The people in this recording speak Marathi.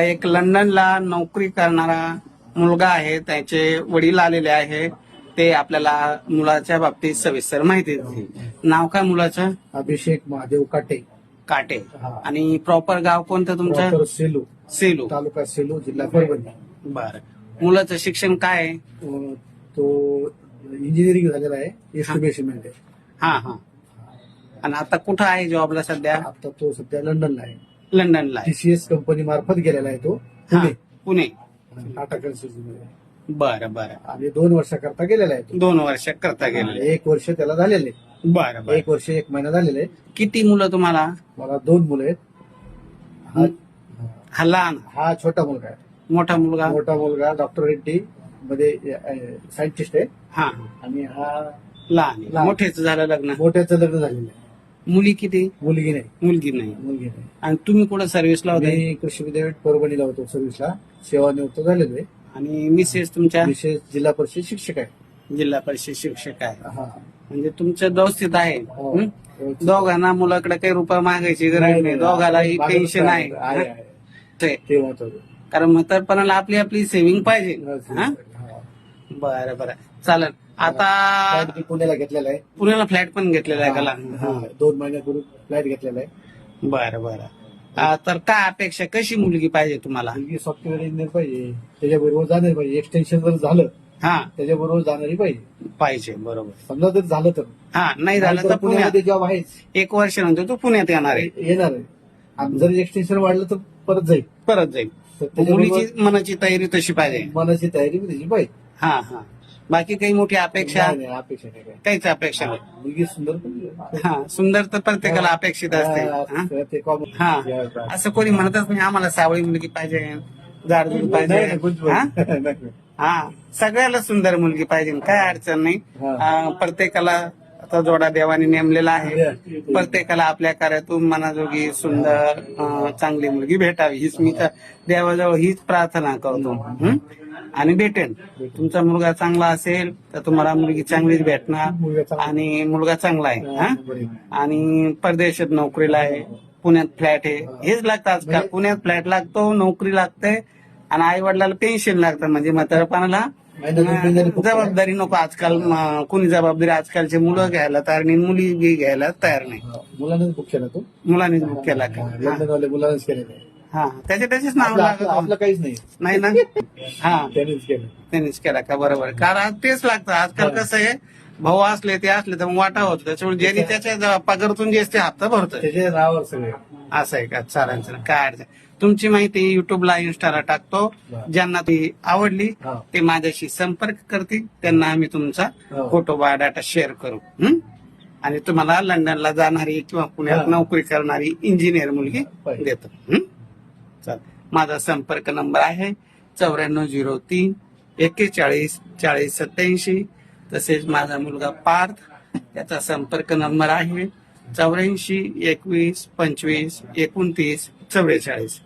एक लंडनला नोकरी करणारा मुलगा आहे त्याचे वडील आलेले आहे. ते आपल्याला मुलाच्या बाबतीत सविस्तर माहिती देतील. नाव काय मुलाचं? अभिषेक महादेव काटे. काटे. आणि प्रॉपर गाव कोणतं तुमचं? सेलू. सेलू. तालुका सेलू जिल्हा परभणी. बर. मुलाचं शिक्षण काय आहे? तो इंजिनिअरिंग झालेला आहे एस्टिमेशन हा हा. आणि आता कुठं आहे जॉबला सध्या? आता तो सध्या लंडनला आहे. लंडनला आहे. टीसीएस कंपनी मार्फत गेलेला आहे तो हा, पुणे. पुणे. टाटा कन्स्ट्रक्शन बरं बरं. आणि दोन वर्षाकरता गेलेला आहे दोन वर्ष करता तो गेले एक वर्ष त्याला झालेले. बरं बरं. एक वर्ष एक महिना झालेले आहे. किती मुलं तुम्हाला? मला दोन मुलं आहेत. हा हा लहान. हा छोटा मुलगा आहे. मोठा मुलगा? मोठा मुलगा डॉक्टर रेड्डी मध्ये सायंटिस्ट आहे. हा. आणि हा लहान आहे. लहान. मोठेच झालं लग्न? मोठ्याचं लग्न झालेलं आहे. मुली किती? मुलगी नाही. मुलगी नाही. मुलगी नाही. आणि तुम्ही कुठं सर्व्हिसला होते मी कृषी विद्यापीठ परभणीला होतो सर्व्हिसला सेवानिवृत्त झालेलो आहे. आणि मिसेस तुमच्या? विशेष जिल्हा परिषद शिक्षक आहे. जिल्हा परिषद शिक्षक आहे. हा. म्हणजे तुमचं व्यवस्थित आहे. हो. हं? दोघांना मुलाकडे काही रुपया मागायची गरज नाही दोघालाही माझं टेन्शन आहे. हं? ते ते महत्वाचं कारण म्हातारपणाला आपली आपली सेव्हिंग पाहिजे. हं? बरं बरं. चालेल. आता फ्लॅट मी पुण्याला घेतलेला आहे. पुण्याला फ्लॅट पण घेतलेला आहे का? हा, दोन महिन्यापूर्वी फ्लॅट घेतलेला आहे. बरं बरं. तर काय अपेक्षा कशी मुलगी पाहिजे तुम्हाला? मुलगी सॉफ्टवेअर इंजिनियर पाहिजे. त्याच्याबरोबर जाणार पाहिजे. एक्सटेन्शन जर झालं हा. त्याच्याबरोबर जाणारी पाहिजे. पाहिजे बरोबर. समजा जर झालं तर. हा नाही झालं नाहीतर तर पुण्यात. पुण्यामध्ये जॉब आहेच. एक वर्ष नंतर तू पुण्यात येणार आहे. येणार आहे. आणि जर एक्सटेन्शन वाढलं तर परत जाईल. परत जाईल. तर त्याच्याबरोबर मुलीची मनाची तयारी तशी पाहिजे. मनाची तयारी त्याची पाहिजे. हा हा. बाकी काही मोठी अपेक्षा? नाही, नाही, अपेक्षा नाही काय काहीच अपेक्षा नाही. मुलगी सुंदर पण हा सुंदर तर प्रत्येकाला अपेक्षित असते. हा? हा, ते common. हा. असं कोणी म्हणतच नाही आम्हाला सावळी मुलगी पाहिजे जाडजूड नाही, पाहिजे. हा? नाही. हा सगळ्याला सुंदर मुलगी पाहिजे काय अडचण नाही. हा. प्रत्येकाला आता जोडा देवाने नेमलेला आहे. प्रत्येकाला आपल्या कार्यातून मनाजोगी सुंदर अ, चांगली मुलगी भेटावी. हीच मी तर देवाजवळ हीच प्रार्थना करतो. हं? आणि भेटेन. तुमचा मुलगा चांगला असेल तर तुम्हाला मुलगी चांगलीच भेटणार. आणि मुलगा चांगला आहे हा? बरोबर. आणि परदेशात नोकरीला आहे पुण्यात फ्लॅट आहे. हेच लागतं आजकाल. पुण्यात फ्लॅट लागतो नोकरी लागते आणि आई वडिलाला पेन्शन लागतं. म्हणजे म्हातारपणाला जबाबदारी नको. आजकाल म, कोणी जबाबदारी आजकालचे मुलं घ्यायला तयार नाही मुली घ्यायला तयार नाही. हा, मुलांनाच बुक केला तो? मुलांनीच बुक केला का? हा. मुलांनाच केलेलं हा त्याचे त्याचेच नाव आपलं- लागत आपलं काहीच नाही. नाही ना? हा. त्यांनीच केलं. त्यांनीच केला का? बरोबर. कारण तेच लागतं. आजकाल कसं आहे भाऊ असले ते असले तर मग वाटा होतो. त्याच्यामुळे ज्यांनी त्याच्या पगारातून जे असते हप्ता भरतोय. त्याच्या नावावर सगळे. असं आहे का? चालेल चालेल. काय अडचण तुमची माहिती युट्यूबला इन्स्टाला टाकतो. ज्यांना ती आवडली हा. ते माझ्याशी संपर्क करतील. त्यांना आम्ही तुमचा हो. फोटो बायोडाटा शेअर करू. हं? आणि तुम्हाला लंडनला जाणारी किंवा पुण्यात हा. नोकरी करणारी इंजिनियर मुलगी पाहिजे. देतो. हं? माझा संपर्क नंबर आहे चौऱ्याण्णव झिरो तीन एक्केचाळीस चाळीस सत्याऐंशी. तसेच माझा मुलगा पार्थ त्याचा संपर्क नंबर आहे चौऱ्याऐंशी एकवीस पंचवीस एकोणतीस चव्वेचाळीस.